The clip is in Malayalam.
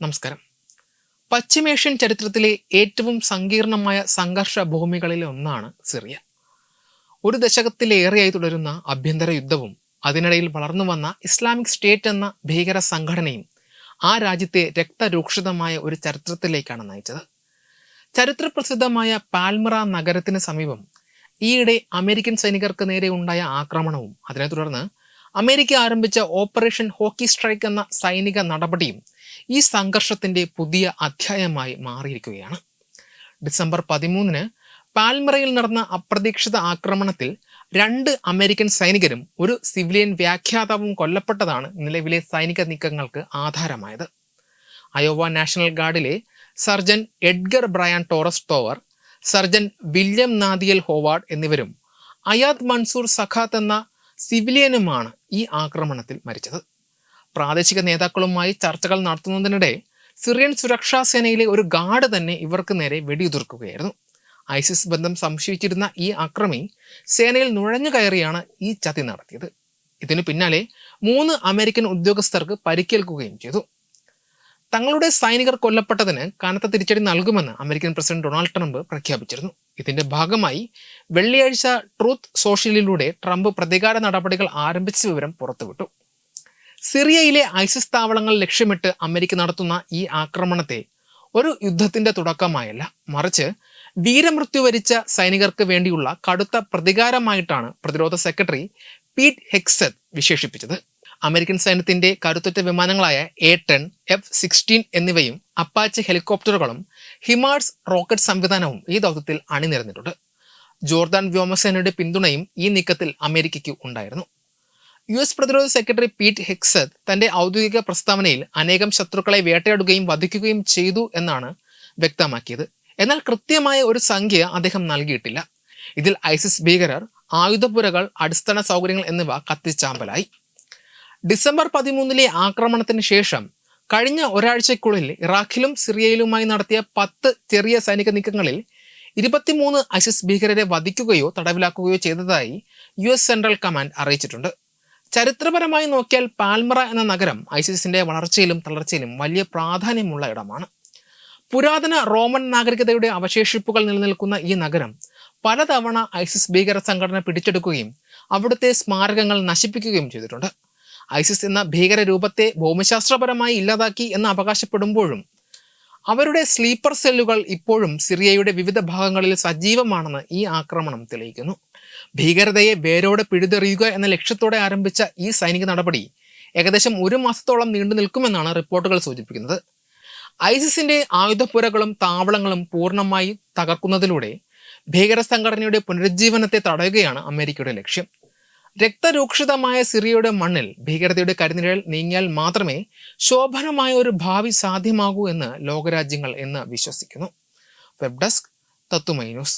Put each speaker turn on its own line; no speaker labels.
നമസ്കാരം. പശ്ചിമേഷ്യൻ ചരിത്രത്തിലെ ഏറ്റവും സങ്കീർണമായ സംഘർഷ ഭൂമികളിലെ ഒന്നാണ് സിറിയ. ഒരു ദശകത്തിലേറെയായി തുടരുന്ന ആഭ്യന്തര യുദ്ധവും അതിനിടയിൽ വളർന്നു വന്ന ഇസ്ലാമിക് സ്റ്റേറ്റ് എന്ന ഭീകര സംഘടനയും ആ രാജ്യത്തെ രക്തരൂക്ഷിതമായ ഒരു ചരിത്രത്തിലേക്കാണ് നയിച്ചത്. ചരിത്രപ്രസിദ്ധമായ പാൽമറ നഗരത്തിന് സമീപം ഈയിടെ അമേരിക്കൻ സൈനികർക്ക് നേരെ ഉണ്ടായ ആക്രമണവും അതിനെ തുടർന്ന് അമേരിക്ക ആരംഭിച്ച ഓപ്പറേഷൻ ഹോക്കി സ്ട്രൈക്ക് എന്ന സൈനിക നടപടിയും ഈ സംഘർഷത്തിന്റെ പുതിയ അധ്യായമായി മാറിയിരിക്കുകയാണ്. ഡിസംബർ പതിമൂന്നിന് പാൽമറയിൽ നടന്ന അപ്രതീക്ഷിത ആക്രമണത്തിൽ രണ്ട് അമേരിക്കൻ സൈനികരും ഒരു സിവിലിയൻ വ്യാഖ്യാതാവും കൊല്ലപ്പെട്ടതാണ് നിലവിലെ സൈനിക നീക്കങ്ങൾക്ക് ആധാരമായത്. Iowa national ഗാർഡിലെ sergeant Edgar Bryan Torres Tower sergeant William Nadiyal Howard എന്നിവരും അയാദ് മൻസൂർ സഖാത്ത് എന്ന സിവിലിയനുമാണ് ഈ ആക്രമണത്തിൽ മരിച്ചത്. പ്രാദേശിക നേതാക്കളുമായി ചർച്ചകൾ നടത്തുന്നതിനിടെ സിറിയൻ സുരക്ഷാ സേനയിലെ ഒരു ഗാർഡ് തന്നെ ഇവർക്ക് നേരെ വെടിയുതിർക്കുകയായിരുന്നു. ഐസിസ് ബന്ധം സംശയിച്ചിരുന്ന ഈ അക്രമി സേനയിൽ നുഴഞ്ഞു കയറിയാണ് ഈ ചതി നടത്തിയത്. ഇതിനു പിന്നാലെ മൂന്ന് അമേരിക്കൻ ഉദ്യോഗസ്ഥർക്ക് പരിക്കേൽക്കുകയും ചെയ്തു. തങ്ങളുടെ സൈനികർ കൊല്ലപ്പെട്ടതിന് കനത്ത തിരിച്ചടി നൽകുമെന്ന് അമേരിക്കൻ പ്രസിഡന്റ് ഡൊണാൾഡ് ട്രംപ് പ്രഖ്യാപിച്ചിരുന്നു. ഇതിന്റെ ഭാഗമായി വെള്ളിയാഴ്ച ട്രൂത്ത് സോഷ്യലിലൂടെ ട്രംപ് പ്രതികാര നടപടികൾ ആരംഭിച്ച വിവരം പുറത്തുവിട്ടു. സിറിയയിലെ ഐസിസ് താവളങ്ങൾ ലക്ഷ്യമിട്ട് അമേരിക്ക നടത്തുന്ന ഈ ആക്രമണത്തെ ഒരു യുദ്ധത്തിന്റെ തുടക്കമായല്ല. മറിച്ച് വീരമൃത്യു വരിച്ച സൈനികർക്ക് വേണ്ടിയുള്ള കടുത്ത പ്രതികാരമായിട്ടാണ് പ്രതിരോധ സെക്രട്ടറി പീറ്റ് ഹെക്സത്ത് വിശേഷിപ്പിച്ചത്. അമേരിക്കൻ സൈന്യത്തിന്റെ കരുത്തുറ്റ വിമാനങ്ങളായ എ ടെൻ എഫ് സിക്സ്റ്റീൻ എന്നിവയും അപ്പാച്ച് ഹെലികോപ്റ്ററുകളും ഹിമാർസ് റോക്കറ്റ് സംവിധാനവും ഈ ദൗത്യത്തിൽ അണിനിരന്നിട്ടുണ്ട്. ജോർദാൻ വ്യോമസേനയുടെ പിന്തുണയും ഈ നീക്കത്തിൽ അമേരിക്കയ്ക്ക് ഉണ്ടായിരുന്നു. യു എസ് പ്രതിരോധ സെക്രട്ടറി പീറ്റ് ഹെക്സത്ത് തന്റെ ഔദ്യോഗിക പ്രസ്താവനയിൽ അനേകം ശത്രുക്കളെ വേട്ടയാടുകയും വധിക്കുകയും ചെയ്തു എന്നാണ് വ്യക്തമാക്കിയത്. എന്നാൽ കൃത്യമായ ഒരു സംഖ്യ അദ്ദേഹം നൽകിയിട്ടില്ല. ഇതിൽ ഐസിസ് ഭീകരർ ആയുധപുരകൾ അടിസ്ഥാന സൗകര്യങ്ങൾ എന്നിവ കത്തിച്ചാമ്പലായി. ഡിസംബർ പതിമൂന്നിലെ ആക്രമണത്തിന് ശേഷം കഴിഞ്ഞ ഒരാഴ്ചയ്ക്കുള്ളിൽ ഇറാഖിലും സിറിയയിലുമായി നടത്തിയ പത്ത് ചെറിയ സൈനിക നീക്കങ്ങളിൽ ഇരുപത്തിമൂന്ന് ഐസിസ് ഭീകരരെ വധിക്കുകയോ തടവിലാക്കുകയോ ചെയ്തതായി യു എസ് സെൻട്രൽ കമാൻഡ് അറിയിച്ചിട്ടുണ്ട്. ചരിത്രപരമായി നോക്കിയാൽ പാൽമറ എന്ന നഗരം ഐസിസിന്റെ വളർച്ചയിലും തളർച്ചയിലും വലിയ പ്രാധാന്യമുള്ള ഇടമാണ്. പുരാതന റോമൻ നാഗരികതയുടെ അവശേഷിപ്പുകൾ നിലനിൽക്കുന്ന ഈ നഗരം പലതവണ ഐസിസ് ഭീകര സംഘടന പിടിച്ചെടുക്കുകയും അവിടുത്തെ സ്മാരകങ്ങൾ നശിപ്പിക്കുകയും ചെയ്തിട്ടുണ്ട്. ഐസിസ് എന്ന ഭീകര രൂപത്തെ ഭൂമിശാസ്ത്രപരമായി ഇല്ലാതാക്കി എന്ന് അവകാശപ്പെടുമ്പോഴും അവരുടെ സ്ലീപ്പർ സെല്ലുകൾ ഇപ്പോഴും സിറിയയുടെ വിവിധ ഭാഗങ്ങളിൽ സജീവമാണെന്ന് ഈ ആക്രമണം തെളിയിക്കുന്നു. ഭീകരതയെ വേരോടെ പിഴുതെറിയുക എന്ന ലക്ഷ്യത്തോടെ ആരംഭിച്ച ഈ സൈനിക നടപടി ഏകദേശം ഒരു മാസത്തോളം നീണ്ടു നിൽക്കുമെന്നാണ് റിപ്പോർട്ടുകൾ സൂചിപ്പിക്കുന്നത്. ഐസിസിന്റെ ആയുധപ്പുരകളും താവളങ്ങളും പൂർണമായി തകർക്കുന്നതിലൂടെ ഭീകര സംഘടനയുടെ പുനരുജ്ജീവനത്തെ തടയുകയാണ് അമേരിക്കയുടെ ലക്ഷ്യം. രക്തരൂക്ഷിതമായ സിറിയയുടെ മണ്ണിൽ ഭീകരതയുടെ കരിനിഴൽ നീങ്ങിയാൽ മാത്രമേ ശോഭനമായ ഒരു ഭാവി സാധ്യമാകൂ എന്ന് ലോകരാജ്യങ്ങൾ എന്ന് വിശ്വസിക്കുന്നു. വെബ് ഡെസ്ക് തത്തുമൈ ന്യൂസ്.